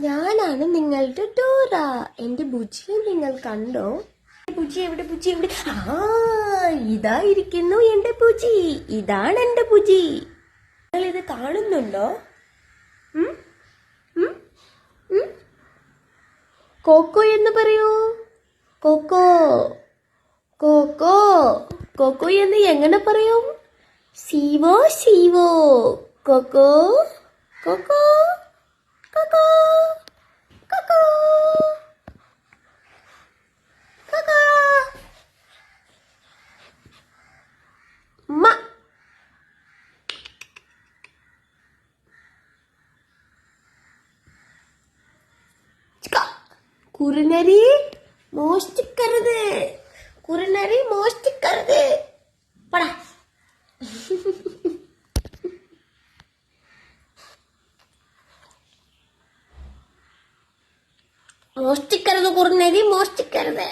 ഞാനാണ് നിങ്ങളുടെ ഡോറ. എന്റെ ബുജിയെ നിങ്ങൾ കണ്ടോ? ബുജി എവിടെ ബുജി എവിടെ? ആ ഇതായിരിക്കുന്നു എന്റെ ബുജി ഇതാണ് എന്റെ ബുജി നിങ്ങൾ ഇത് കാണുന്നുണ്ടോ? കോക്കോ എന്ന് പറയൂ. കോക്കോ. കോക്കോ. കോക്കോ എന്ന് എങ്ങനെ പറയും? സീവോ സീവോ. കോക്കോ കോക്കോ. குருநரி மோஷ்டிக்கிறது. குருநரி மோஷ்டிக்கிறது. படா. மோஷ்டிக்கிறது குருநரி மோஷ்டிக்கிறது.